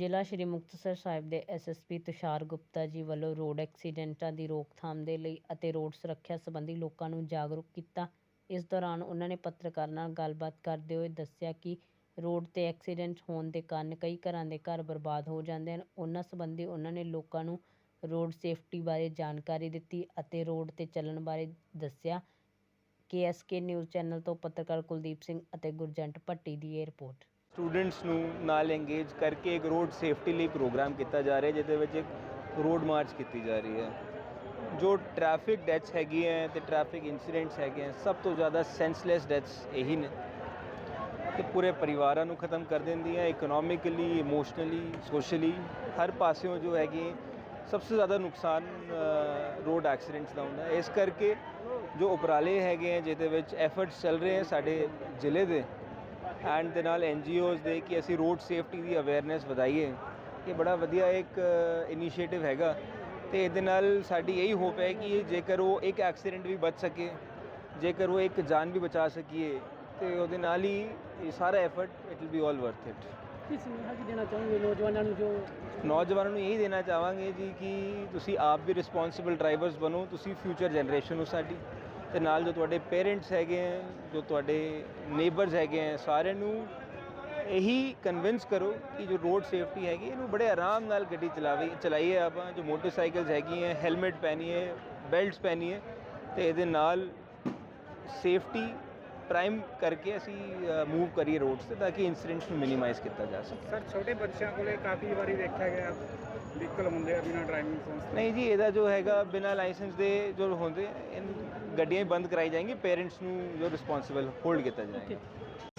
ਜ਼ਿਲ੍ਹਾ ਸ਼੍ਰੀ ਮੁਕਤਸਰ ਸਾਹਿਬ ਦੇ ਐਸਐਸਪੀ ਤੁਸ਼ਾਰ ਗੁਪਤਾ ਜੀ ਵੱਲੋਂ ਰੋਡ ਐਕਸੀਡੈਂਟਾਂ ਦੀ ਰੋਕਥਾਮ ਦੇ ਲਈ ਅਤੇ ਰੋਡ ਸੁਰੱਖਿਆ ਸੰਬੰਧੀ ਲੋਕਾਂ ਨੂੰ ਜਾਗਰੂਕ ਕੀਤਾ। ਇਸ ਦੌਰਾਨ ਉਹਨਾਂ ਨੇ ਪੱਤਰਕਾਰਾਂ ਨਾਲ ਗੱਲਬਾਤ ਕਰਦੇ ਹੋਏ ਦੱਸਿਆ ਕਿ ਰੋਡ ਤੇ ਐਕਸੀਡੈਂਟ ਹੋਣ ਦੇ ਕਾਰਨ ਕਈ ਘਰਾਂ ਦੇ ਘਰ ਬਰਬਾਦ ਹੋ ਜਾਂਦੇ ਹਨ। ਉਹਨਾਂ ਸੰਬੰਧੀ ਉਹਨਾਂ ਨੇ ਲੋਕਾਂ ਨੂੰ ਰੋਡ ਸੇਫਟੀ ਬਾਰੇ ਜਾਣਕਾਰੀ ਦਿੱਤੀ ਅਤੇ ਰੋਡ ਤੇ ਚੱਲਣ ਬਾਰੇ ਦੱਸਿਆ। ਕੇਐਸਕੇ ਨਿਊਜ਼ ਚੈਨਲ ਤੋਂ ਪੱਤਰਕਾਰ ਕੁਲਦੀਪ ਸਿੰਘ ਅਤੇ ਗੁਰਜੰਟ ਭੱਟੀ ਦੀ ਇਹ ਰਿਪੋਰਟ। ਸਟੂਡੈਂਟਸ ਨੂੰ ਨਾਲ ਇੰਗੇਜ ਕਰਕੇ ਇੱਕ ਰੋਡ ਸੇਫਟੀ ਲਈ ਪ੍ਰੋਗਰਾਮ ਕੀਤਾ ਜਾ ਰਿਹਾ, ਜਿਹਦੇ ਵਿੱਚ ਇੱਕ ਰੋਡ ਮਾਰਚ ਕੀਤੀ ਜਾ ਰਹੀ ਹੈ। ਜੋ ਟ੍ਰੈਫਿਕ ਡੈਥਸ ਹੈਗੀ ਹੈ ਤੇ ਟ੍ਰੈਫਿਕ ਇਨਸੀਡੈਂਟਸ ਹੈਗੇ ਹੈ, ਸਭ ਤੋਂ ਜ਼ਿਆਦਾ ਸੈਂਸਲੈਸ ਡੈਥਸ ਇਹੀ ਨੇ। ਤੇ ਪੂਰੇ ਪਰਿਵਾਰਾਂ ਨੂੰ ਖਤਮ ਕਰ ਦਿੰਦੀਆਂ ਇਕਨੋਮਿਕਲੀ ਇਮੋਸ਼ਨਲੀ ਸੋਸ਼ਲੀ ਹਰ ਪਾਸਿਓਂ ਜੋ ਹੈਗੀ, ਸਭ ਤੋਂ ਜ਼ਿਆਦਾ ਨੁਕਸਾਨ ਰੋਡ ਐਕਸੀਡੈਂਟਸ ਦਾ ਹੁੰਦਾ ਇਸ ਕਰਕੇ ਜੋ ਉਪਰਾਲੇ ਹੈਗੇ ਹੈ, ਜਿਹਦੇ ਵਿੱਚ ਐਫਰਟਸ ਚੱਲ ਰਹੇ ਹੈ ਸਾਡੇ ਜ਼ਿਲ੍ਹੇ ਦੇ ਐਂਡ ਦੇ ਨਾਲ ਐਨਜੀਓਜ਼ ਦੇ ਕਿ ਅਸੀਂ ਰੋਡ ਸੇਫਟੀ ਦੀ ਅਵੇਅਰਨੈਸ ਵਧਾਈਏ ਇਹ ਬੜਾ ਵਧੀਆ ਇੱਕ ਇਨੀਸ਼ੀਏਟਿਵ ਹੈਗਾ। ਤੇ ਇਹਦੇ ਨਾਲ ਸਾਡੀ ਇਹੀ ਹੋਪ ਹੈ ਕਿ ਜੇਕਰ ਉਹ ਇੱਕ ਐਕਸੀਡੈਂਟ ਵੀ ਬਚ ਸਕੇ ਜੇਕਰ ਉਹ ਇੱਕ ਜਾਨ ਵੀ ਬਚਾ ਸਕੀਏ ਤੇ ਉਹਦੇ ਨਾਲ ਹੀ ਇਹ ਸਾਰਾ effort it will be all worth it ਕੀ ਸੁਨੇਹਾ ਕੀ ਦੇਣਾ ਚਾਹੋਗੇ ਨੌਜਵਾਨਾਂ ਨੂੰ ਜੋ ਨੌਜਵਾਨਾਂ ਨੂੰ ਇਹੀ ਦੇਣਾ ਚਾਹਾਂਗੇ ਜੀ ਕਿ ਤੁਸੀਂ ਆਪ ਵੀ ਰਿਸਪੌਂਸਿਬਲ ਡਰਾਈਵਰਸ ਬਣੋ ਤੁਸੀਂ ਫਿਊਚਰ ਜਨਰੇਸ਼ਨ ਹੋ ਸਾਡੀ। ਤੇ ਨਾਲ ਜੋ ਤੁਹਾਡੇ ਪੇਰੈਂਟਸ ਹੈਗੇ ਹੈ ਜੋ ਤੁਹਾਡੇ ਨੇਬਰਸ ਹੈਗੇ ਹੈ ਸਾਰਿਆਂ ਨੂੰ ਇਹੀ ਕਨਵਿੰਸ ਕਰੋ ਕਿ ਜੋ ਰੋਡ ਸੇਫਟੀ ਹੈਗੀ, ਇਹਨੂੰ ਬੜੇ ਆਰਾਮ ਨਾਲ ਗੱਡੀ ਚਲਾਵੇ, ਚਲਾਈਏ ਆਪਾਂ, ਜੋ ਮੋਟਰਸਾਈਕਲਸ ਹੈਗੀਆਂ ਹੈਲਮਟ ਪਹਿਨੀਏ ਬੈਲਟਸ ਪਹਿਨੀਏ, ਤੇ ਇਹਦੇ ਨਾਲ ਸੇਫਟੀ ਪ੍ਰਾਈਮ ਕਰਕੇ ਅਸੀਂ ਮੂਵ ਕਰੀਏ ਰੋਡਸ ਤੇ ਤਾਂ ਕਿ ਇਨਸੀਡੈਂਟਸ ਨੂੰ ਮਿਨੀਮਾਈਜ਼ ਕੀਤਾ ਜਾ ਸਕੇ। ਸਰ ਛੋਟੇ ਬੱਚਿਆਂ ਕੋਲੇ ਕਾਫੀ ਵਾਰੀ ਦੇਖਿਆ ਗਿਆ ਵਹੀਕਲ ਹੁੰਦੇ ਆ ਬਿਨਾਂ ਡਰਾਈਵਿੰਗ ਲਾਇਸੈਂਸ ਨਹੀਂ ਜੀ ਇਹਦਾ ਜੋ ਹੈਗਾ ਬਿਨਾਂ ਲਾਇਸੈਂਸ ਦੇ ਜੋ ਹੁੰਦੇ ਇਹ ਗੱਡੀਆਂ ਹੀ ਬੰਦ ਕਰਾਈ ਜਾਏਂਗੀ ਪੇਰੈਂਟਸ ਨੂੰ ਜੋ ਰਿਸਪੌਂਸਿਬਲ ਹੋਲਡ ਕੀਤਾ ਜਾਏਗਾ।